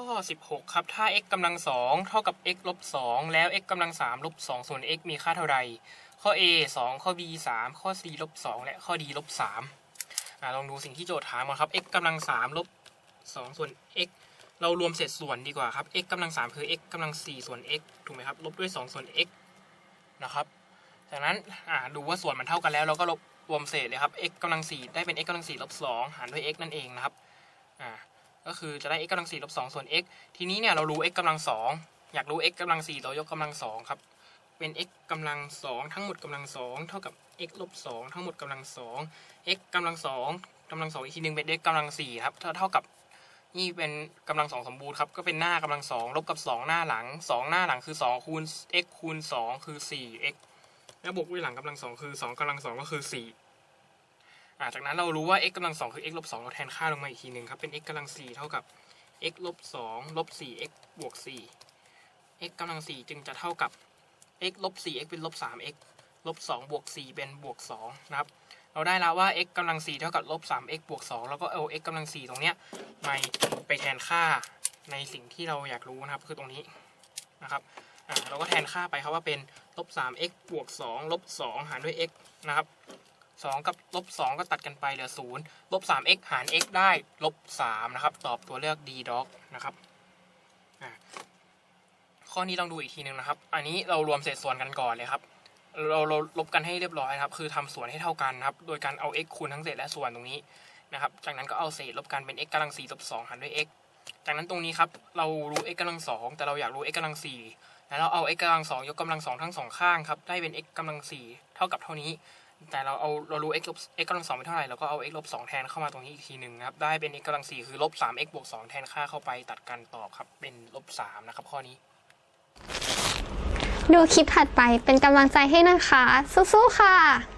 ข้อ 16 ครับ ถ้า x กำลังสองเท่ากับ x ลบสองแล้ว x กำลังสามลบสองส่วน x มีค่าเท่าไรข้อ a 2 ข้อ b 3 ข้อ c ลบสองและข้อ d ลบสามลองดูสิ่งที่โจทย์ถามมาครับ x กำลังสามลบสองส่วน x เรารวมเศษส่วนดีกว่าครับ x กำลังสามคือ x กำลังสี่ส่วน x ถูกไหมครับ ลบด้วยสองส่วน x นะครับจากนั้นดูว่าส่วนมันเท่ากันแล้วเราก็ลบรวมเศษเลยครับ x กำลังสี่ได้เป็น x กำลังสี่ลบสองหารด้วย x นั่นเองนะครับอ่า ก็คือจะได้ x กำลังสี่ลบสองส่วน x ทีนี้เนี่ยเรารู้ x กำลังสอยากรู้ x กำลังสี่เรายกกำลังสองครับ เป็น x กำลังสองทั้งหมดกำลังสองเท่ากับ x ลบสองทั้งหมดกำลังสอง x กำลังสองกำลังสองอีกทีหนึ่งเป็น x กำลังสี่ครับเท่าเท่ากับนี่เป็นกำลังสองสมบูรณ์ครับ ก็เป็นหน้ากำลังสองลบกับสองหน้าหลังสองหน้าหลังคือสองคูณ x คูณสองคือสี่ x แล้วบวกด้วยหลังกำลังสองคือสองกำลังสองก็คือสี่ อ่าจากนั้นเรารู้ว่า x กำลังสองคือ x ลบสองเราแทนค่าลงมาอีกทีหนึ่งครับ เป็น x กำลังสี่เท่ากับ x ลบสองลบสี่ x บวกสี่ x กำลังสี่จึงจะเท่ากับ x ลบสี่ x เป็นลบสาม x ลบสองบวกสี่เป็นบวกสองนะครับ เราได้แล้วว่า x กำลังสี่เท่ากับลบสาม x บวกสองแล้วก็เอา x กำลังสี่ตรงเนี้ยไปไปแทนค่าในสิ่งที่เราอยากรู้นะครับ คือตรงนี้นะครับเราก็แทนค่าไปครับว่าเป็นลบสาม x บวกสองลบสองหารด้วย x นะครับ สองกับลบสองก็ตัดกันไปเหลือศูนย์ลบสาม x หาร x ได้ลบสามนะครับ ตอบตัวเลือก d dog นะครับข้อนี้ลองดูอีกทีหนึ่งนะครับ อันนี้เรารวมเศษส่วนกันก่อนเลยครับ เราเราลบกันให้เรียบร้อยนะครับ คือทำส่วนให้เท่ากันนะครับ โดยการเอา x คูณทั้งเศษและส่วนตรงนี้นะครับ จากนั้นก็เอาเศษลบกันเป็น x กำลังสี่ลบสองหารด้วย x จากนั้นตรงนี้ครับ เรารู้ x กำลังสองแต่เราอยากรู้ x กำลังสี่แล้วเราเอา x กำลังสองยกกำลังสองทั้งสองข้างครับ ได้เป็น x กำลังสี่เท่ากับเท่านี้แต่เราเอาเรารู้ x ลบ x กำลังสองเป็นเท่าไหร่เราก็เอา x ลบสองแทนเข้ามาตรงนี้อีกทีหนึ่งนะครับ ได้เป็น x กำลังสี่คือลบสาม x บวกสองแทนค่าเข้าไปตัดกันตอบครับ เป็นลบสามนะครับข้อนี้ ดูคลิปถัดไปเป็นกำลังใจให้นะคะ สู้ๆค่ะ